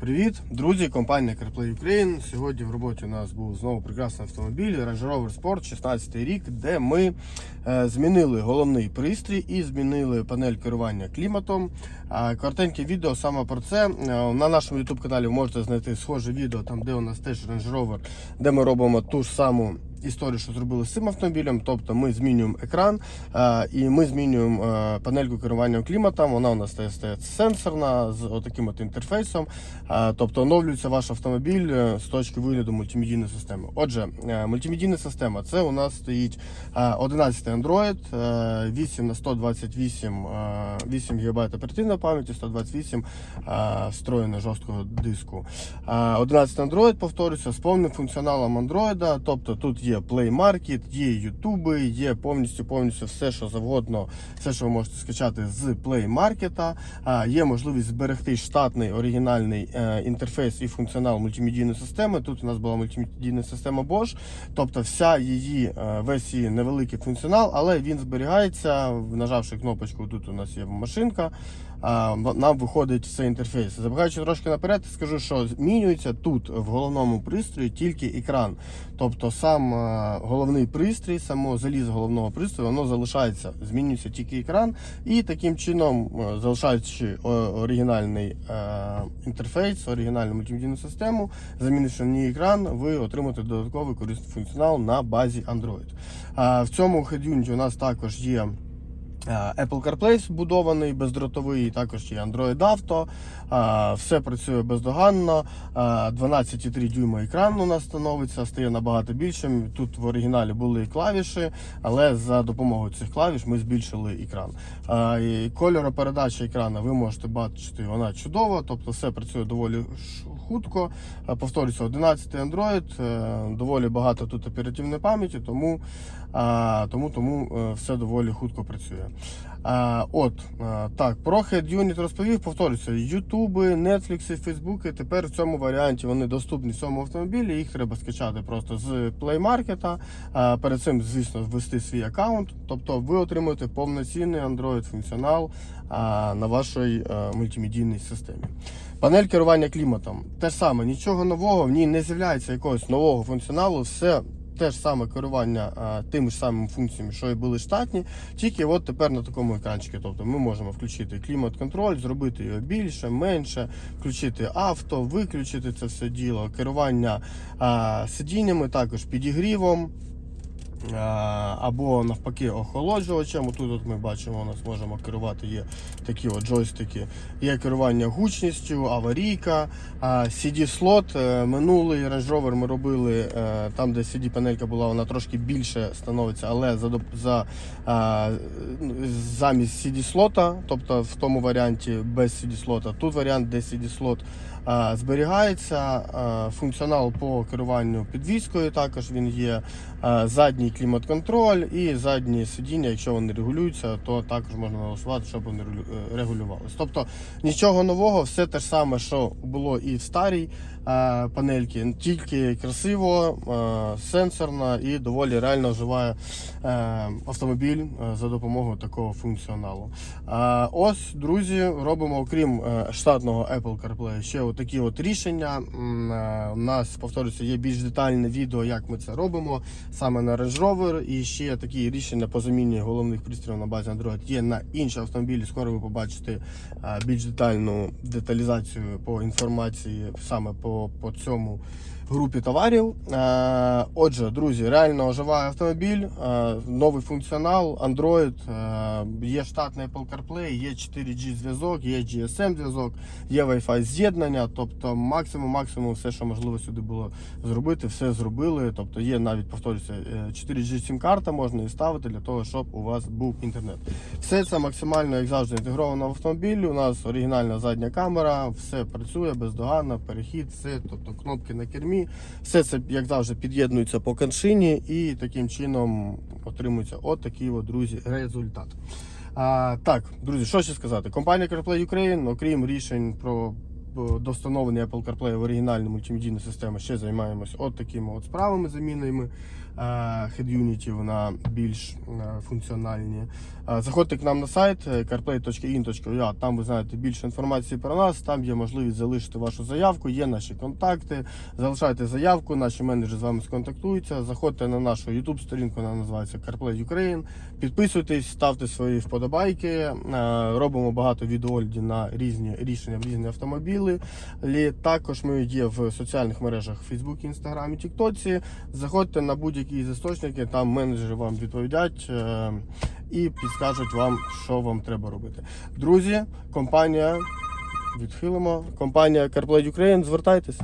Привіт, друзі! Компанія CarPlay Ukraine. Сьогодні в роботі у нас був знову прекрасний автомобіль Range Rover Sport 16 рік, де ми е, змінили головний пристрій і змінили панель керування кліматом. Коротеньке відео саме про це. Е, на нашому YouTube каналі ви можете знайти схоже відео, там де у нас теж Range Rover, де ми робимо ту ж саму. Історію, що зробили з цим автомобілем, тобто ми змінюємо екран е, і ми змінюємо е, панельку керування кліматом. Вона у нас стає, сенсорна з отаким от інтерфейсом. Е, тобто оновлюється ваш автомобіль з точки вигляду мультимедійної системи. Отже, мультимедійна система це у нас стоїть е, 11 Android, е, 8 на 128, е, 8 ГБ оперативної пам'яті, 128 е, встроєного жорсткого диску. Е, 11 Android, повторюся, з повним функціоналом Android, тобто тут є Play Market, є YouTube, є повністю повністю все, що завгодно, все, що ви можете скачати з Play Market. Є можливість зберегти штатний оригінальний е, інтерфейс і функціонал мультимедійної системи. Тут у нас була мультимедійна система Bosch, тобто вся її е, весь її невеликий функціонал, але він зберігається, нажавши кнопочку, тут у нас є машинка. Нам виходить цей інтерфейс. Забігаючи трошки наперед, скажу, що змінюється тут в головному пристрої тільки екран. Тобто сам е, головний пристрій, само залізо головного пристрою, воно залишається, змінюється тільки екран, і таким чином, е, залишаючи оригінальний е, інтерфейс, оригінальну мультимедійну систему, замінивши в ній екран, ви отримаєте додатковий корисний функціонал на базі Android. В цьому хедюнті у нас також є. Е, Apple CarPlay вбудований, бездротовий, також є Android Auto, е, все працює бездоганно. е, 12,3 дюйма екран у нас становиться, стає набагато більшим. Тут в оригіналі були клавіші, але за допомогою цих клавіш ми збільшили екран. Е, Кольоропередача екрану ви можете бачити, вона чудова, тобто все працює доволі хутко. Е, Повторюся, 11 Android, е, доволі багато тут оперативної пам'яті, тому, е, тому, тому е, все доволі хутко працює. Е, От е, так, про Unit розповів. Повторюся, Ютуби, Netflix, Фейсбуки тепер в цьому варіанті вони доступні в цьому автомобілі. Їх треба скачати просто з Play Market. Е, Перед цим, звісно, ввести свій аккаунт. Тобто ви отримуєте повноцінний Android функціонал на вашій мультимедійній системі. Панель керування кліматом. Те саме, нічого нового, в ній не з'являється якогось нового функціоналу. Все те ж саме керування тими ж самими функціями, що і були штатні, тільки от тепер на такому екранчику. Тобто ми можемо включити клімат-контроль, зробити його більше, менше, включити авто, виключити це все діло, керування сидіннями, також підігрівом. А, Або навпаки охолоджувачем. Тут от ми бачимо, у нас можемо керувати є такі от джойстики. Є керування гучністю, аварійка, CD-слот. е, Минулий Range Rover ми робили е, там, де CD-панелька була, вона трошки більше становиться, але за, за, замість CD-слота, тобто в тому варіанті без CD-слота. Тут варіант, де CD-слот зберігається. Функціонал по керуванню підвіскою також він є. а, Задній клімат-контроль і задні сидіння, якщо вони регулюються, то також можна налаштувати, щоб вони е, регулювалися. Тобто нічого нового, все те ж саме, що було і в старій панельці, тільки красиво, сенсорно і доволі реально вживає е, автомобіль е, за допомогою такого функціоналу. Ось, друзі, робимо окрім е, штатного Apple CarPlay ще отакі от рішення. У нас, повторюся, є більш детальне відео, як ми це робимо саме на Range Rover. І ще такі рішення по заміні головних пристроїв на базі Android є на інші автомобілі. Скоро ви побачите більш детальну деталізацію по інформації саме по, по цьому групі товарів. Е, Отже, друзі, реально оживає автомобіль, е, новий функціонал, Android, е, є штатний Apple CarPlay, є 4G зв'язок, є GSM зв'язок, є Wi-Fi з'єднання. Тобто максимум, максимум все, що можливо сюди було зробити, все зробили. Тобто є навіть повторюся, е, 4G сім-карта можна і ставити для того, щоб у вас був інтернет. Все це максимально, як завжди, інтегровано в автомобілі. У нас оригінальна задня камера, все працює бездоганно, перехід, все, тобто кнопки на кермі. Все це, як завжди, під'єднується по коншині і таким чином отримується от такий, от, друзі, результат. А, так, друзі, що ще сказати? Компанія CarPlay Ukraine, окрім рішень про до встановлення Apple CarPlay в оригінальну мультимедійну систему ще займаємось от такими от справами замінами head-юнітів на більш е, функціональні. Е, Заходьте к нам на сайт е, carplay.in.ua, там ви знаєте більше інформації про нас, там є можливість залишити вашу заявку, є наші контакти. Залишайте заявку, наші менеджери з вами сконтактуються. Заходьте на нашу YouTube сторінку, вона називається CarPlay Ukraine. Підписуйтесь, ставте свої вподобайки. Робимо багато відеоглядів на різні рішення в різні автомобілі. Також ми є в соціальних мережах Facebook, Instagram і TikTok. Заходьте на будь-які з істочники, там менеджери вам відповідять е, і підскажуть вам, що вам треба робити. Друзі, компанія відхилимо. Компанія CarPlay Ukraine, звертайтесь.